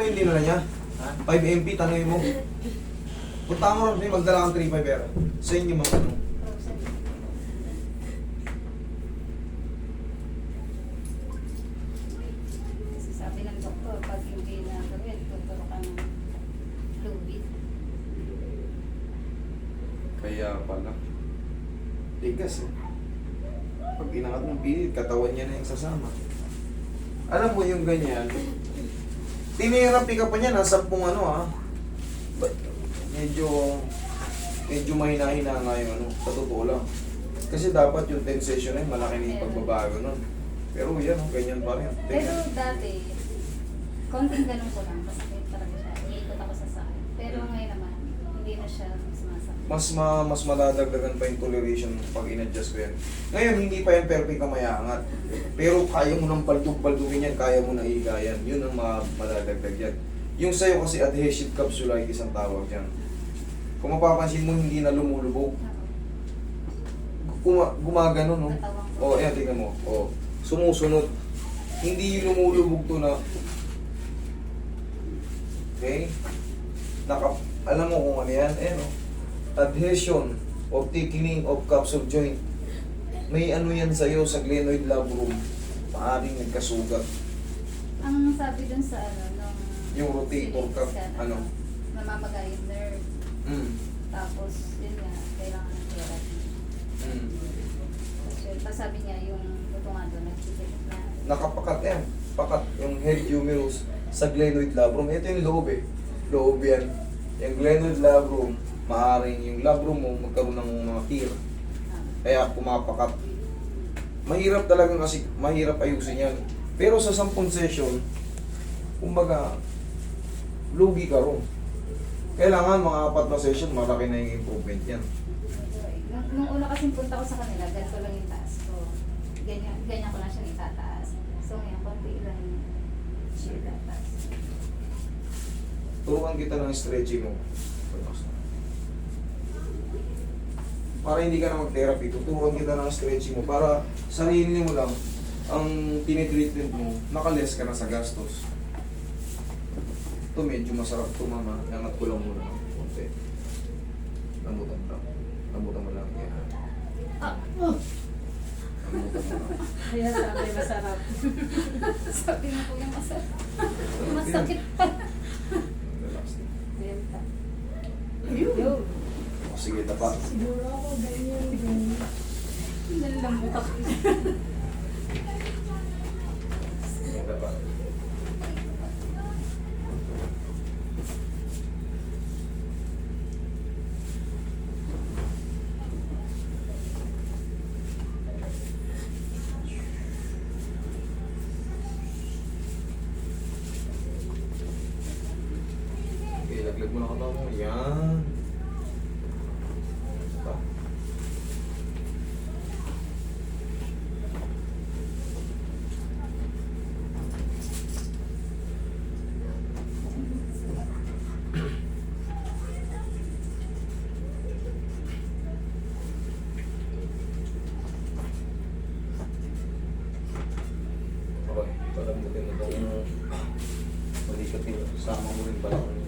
pa yung dinala niya? Ha? 5 MP, tanongin mo. Punta mo rin, magdala kang 3.5 pero. Sa inyo mga ano. Kasi sabi ng doktor, pag hindi na gawin, tuturo ka ng fluid. Kaya pala. Tigas eh. Pag inangat ng pilit, katawan niya na yung sasama. Alam mo yung ganyan, tinirapi ka pa niya, nasa pong ano ah. Ba- Medyo, medyo mahina-hina nga yung ano, sa totoo lang. Kasi dapat yung 10 session yun, malaki na yung pagbabago nun. Pero yan, oh, ganyan pa rin. Pero Tingnan. dati, konting ganun ko lang, masakit talaga siya. Iikot ako sa saan. Pero ngayon naman, hindi na siya. Mas ma, mas madadagdagan pa yung toleration pag in-adjust ko yan. Ngayon, hindi pa yan perfect na mayangat. Pero kaya mo nang baldug-baldugin yan, kaya mo na higayan. Yun ang ma madadagdag yan. Yung sa'yo kasi adhesive capsulitis ang tawag dyan. Kung mapapansin mo, hindi na lumulubog. Guma gumagano, no? Oo, oh, ayan, tingnan mo. Oo. Sumusunod. Hindi yung lumulubog to na... Okay? Naka, alam mo kung ano yan? Eh, no? Adhesion of thickening of capsule joint. May ano yan sa'yo sa glenoid labrum. Maaring nagkasugat. Ang sabi dun sa ano, nung... Yung rotator cuff, ano? Namamaga yung nerve. Mm. Tapos, yun nga, kailangan ng therapy. Mm. So, tapos sabi niya, yung buto nga doon, nagsikip na. Nakapakat yan. Pakat yung head humerus sa glenoid labrum. Ito yung loob eh. Loob yan. Yung glenoid labrum, maaaring yung labrum mo magkaroon ng mga tear. Ah, Kaya pumapakat. Mahirap talaga kasi, mahirap ayusin yan. Pero sa 10 session, kumbaga, lugi ka ron. Kailangan mga apat na session, malaki na yung improvement yan. Nung, nung una kasi punta ko sa kanila, ganito lang yung taas ko. Ganyan, ganyan ko lang siya itataas. So ngayon, konti lang yung siya itataas. Turuan kita ng stretching mo. Relax na. Para hindi ka na mag-therapy, tuturuan kita ng stretching mo para sarili mo lang ang tinitreatment mo, nakaless ka na sa gastos. Ito medyo masarap to mama. Angat ko lang muna. Konti. Lambutan mo lang. Lambutan mo lang. Yan. Ah, Lambutan mo lang. Ayan, sabi masarap. sabi mo po yung masakit. Masakit pa. Relax na. Benta. Yun. Tapa. Siguro ako ganyan, ganyan. Nalambot ako. Sige, tapa. Okay, laglag mo na katawan mo. Yan. Pa. Okay, palambutin mo itong balikat nila. Sama mo rin pala kung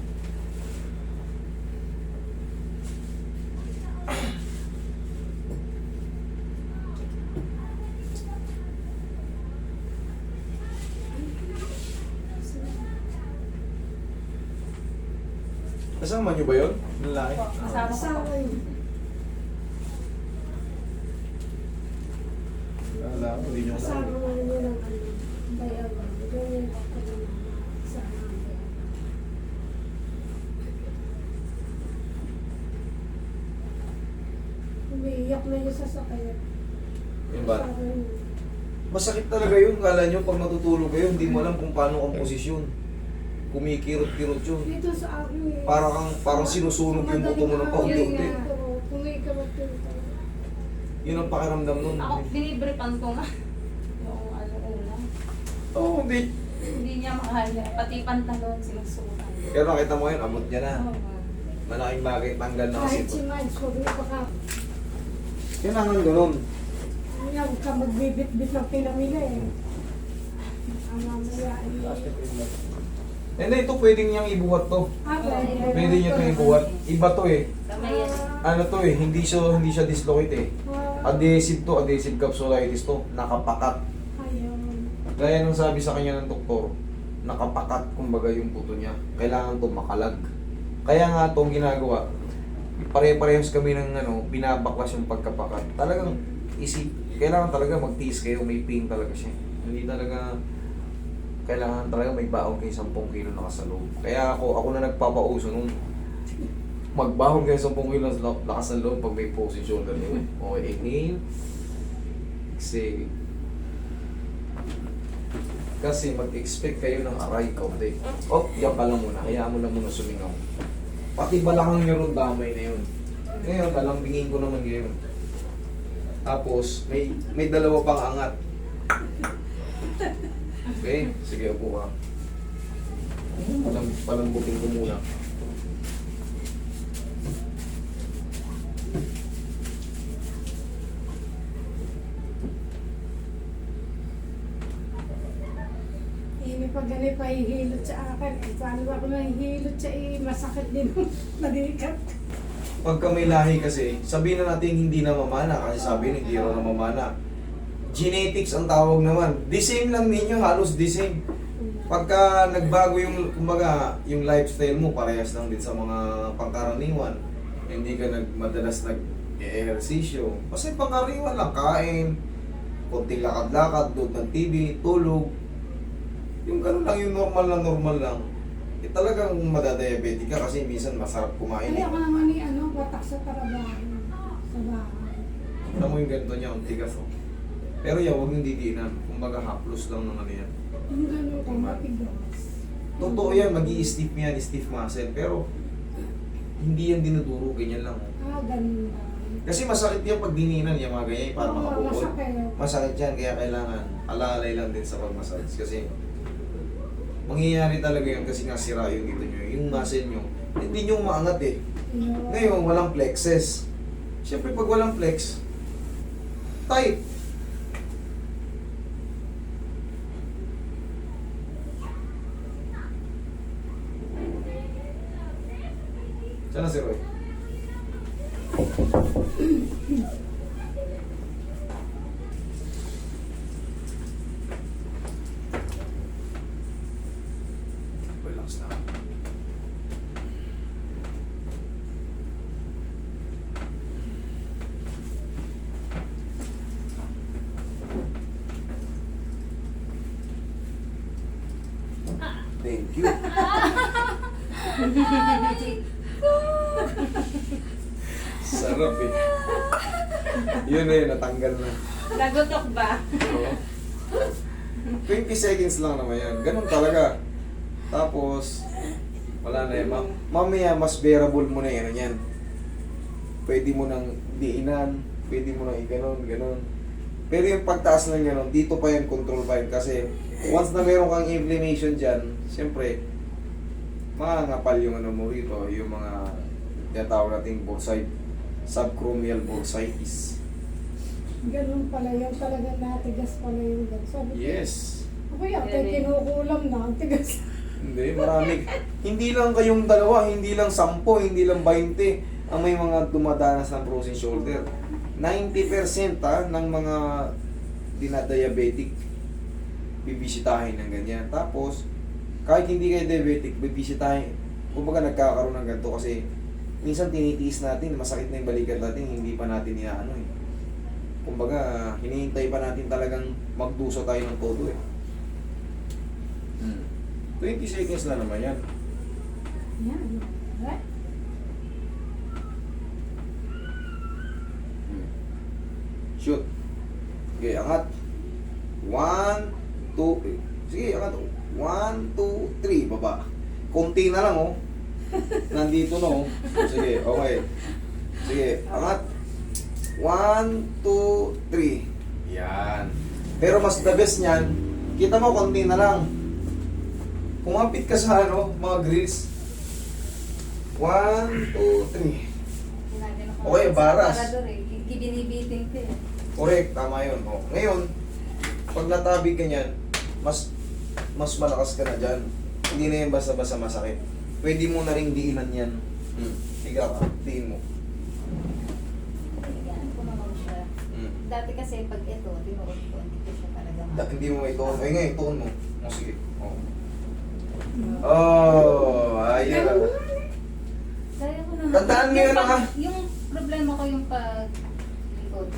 Kasama niyo ba yun? Lalaki? Kasama ko. Wala ko, hindi niyo kasama. nga niya ng ano, bayawan. Ganyan ako naman sa amin. Umiiyak na yung sasakyan. Yung ba? Masakit talaga yun. Kala nyo pag matutulog kayo, hindi mo alam kung paano ang posisyon. Kumikirot-kirot yun. Dito sa akin eh. Para kang, parang sinusunog yung buto mo ng paunti-unti. Yun talaga. Yun ang pakiramdam nun. Ako, binibripan ko nga. Yung ano una. Oo, oh, hindi. Hindi niya makaya. Pati pantalon, sinusukan. Pero nakita mo yun, abot niya na. Oo. Malaking bagay, tanggal na kasi. Kahit si Miles, huwag na baka Kailangan ganun. Ayaw ka magbibit-bit ng pinamili eh. Ang mamaya ay Hindi, ito pwedeng niyang ibuhat to. Pwede. Pwede niya ito ibuhat. Iba to eh. Ano to eh, hindi siya, hindi siya dislocate eh. Adhesive to, adhesive capsulitis to. Nakapakat. Gaya nung sabi sa kanya ng doktor, nakapakat kumbaga yung puto niya. Kailangan to makalag. Kaya nga itong ginagawa, pare-parehas kami ng ano, binabaklas yung pagkapakat. Talagang isip, kailangan talaga magtiis kayo, may pain talaga siya. Hindi talaga, kailangan talaga may baon kayo 10 kilo nakasaloob. Kaya ako, ako na nagpapauso nung magbahon kayo 10 kilo na lakas ng loob pag may yung shoulder niyo. Okay, inhale. Exhale. Kasi mag-expect kayo ng aray kaunti. Oh, yan ka lang muna. Hayaan mo lang muna sumingaw. Pati balakang nyo ron damay na yun. Ngayon, lalambingin ko naman ngayon. Tapos, may may dalawa pang angat. Okay, sige, upo ka. Palam, palambutin ko muna. Ini pag gani pa ihilot sa akin. Eh, paano ba ako nahihilot sa eh, masakit din. Nadikat. Pagka may lahi kasi, sabihin na natin hindi na mamana kasi sabi na hindi raw na mamana. Genetics ang tawag naman. The same lang ninyo, halos the same. Pagka nagbago yung, kumbaga, yung lifestyle mo, parehas lang din sa mga pangkaraniwan. Hindi ka nag, madalas nag-ehersisyo. Kasi pangkaraniwan lang, kain, konting lakad-lakad, doon ng TV, tulog. Yung ganun lang, yung normal na normal lang. Eh talagang madadiabetic ka kasi minsan masarap kumain. Ay, eh. ako naman ni ano, batak sa trabaho. Sa bahay. Alam mo yung ganito niya, ang tigas oh. Pero yan, huwag yung didiinan. Kumbaga haplos lang ng ano yan. Yung gano'n ko, matigas. Totoo yan, mag stiff yan, stiff muscle. Pero, hindi yan dinuduro, ganyan lang. Ah, ganun lang. Kasi masakit yan pag dininan yan, mga ganyan, para Oo, masakit. Masakit yan, kaya kailangan alalay lang din sa pag-massage. Kasi, mangyayari talaga yun kasi nga sira yung dito nyo. Yung muscle nyo, hindi nyo maangat eh. Yun. Ngayon, walang plexes. Siyempre, pag walang flex, tight. Saan na si Roy? Relax na. Thank you. Sarap eh. Yun na yun, natanggal na. Nagutok ba? Oo. 20 seconds lang naman yan. Ganun talaga. Tapos, wala na yan. Ma- mamaya, mas bearable mo na yan. Yan. Pwede mo nang diinan. Pwede mo nang iganon, ganon. Pero yung pagtaas ng ganon, dito pa yan, control pa yan. Kasi, once na meron kang inflammation dyan, siyempre, makangapal yung ano mo rito, yung mga tinatawag nating bursite, subchromial bursitis. Ganun pala yung talagang natigas pala yung. Sabi ko, Yes. Ako yan, eh. kinukulam na, ang tigas. Hindi, marami. hindi lang kayong dalawa, hindi lang sampo, hindi lang 20 ang may mga dumadanas ng frozen shoulder. 90% ha, ng mga dinadiabetic bibisitahin ng ganyan. Tapos, kahit hindi kayo diabetic, bibisitahin. Kumbaga nagkakaroon ng ganito kasi minsan tinitiis natin, masakit na yung balikat natin, hindi pa natin inaano eh. Kumbaga, hinihintay pa natin talagang magduso tayo ng todo eh. Hmm. 20 seconds na naman yan. Yan. Right? Shoot. Okay, angat. One, two, eh. Sige, angat. One, two, three. Baba. Kunti na lang, oh. Nandito na, oh. Sige, okay. Sige, angat. One, two, three. Yan. Pero mas the best niyan, kita mo, konti na lang. Kumapit ka sa ano, mga grills. One, two, three. Okay, baras. Binibiting ko eh. Correct, tama yun. Oh. Ngayon, pag natabig ka niyan, mas mas malakas ka na dyan. Hindi na yan basta-basta masakit. Pwede mo na rin diinan yan. Hmm. Higa ka, diin mo. Siya. Hmm. Dati kasi pag ito, tinuot ko, hindi ko siya talaga Da, hindi mo may tuon. Ay nga, tuon mo. O sige. Oh. Mm. Oh, ayun. Kaya ko naman. Tandaan mo Yung yun, pag- ha? Yung problema ko yung pag likod.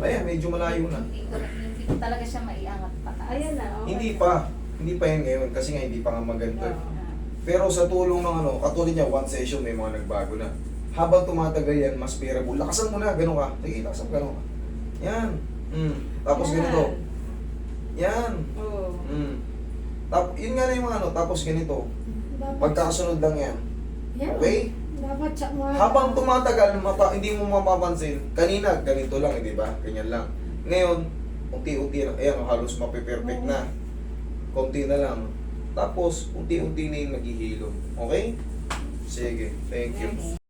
Ayan, medyo malayo na. Hindi ko, hindi ko talaga siya maiangat pataas. Ayan na, okay. Hindi pa. Hindi pa yan ngayon kasi nga hindi pa nga maganto. eh. Oo. Pero sa tulong ng ano, katulad niya, one session may mga nagbago na. Habang tumatagal yan, mas bearable. Lakasan mo na, gano'n ka. Sige, lakasan mo, gano'n ka. Yan. Mm. Tapos Yan. ganito. Yan. Oo. Mm. Tap, yun nga na yung mga ano, tapos ganito. Dapat, Pagkakasunod lang yan. yan. Okay? Dapat siya mga... Habang tumatagal, mapa, hindi mo mapapansin. Kanina, ganito lang, eh, di ba? Ganyan lang. Ngayon, unti-unti na. Ayan, halos mape-perfect na. Konti na lang. Tapos, unti-unti na yung naghihilom. Okay? Sige, thank you.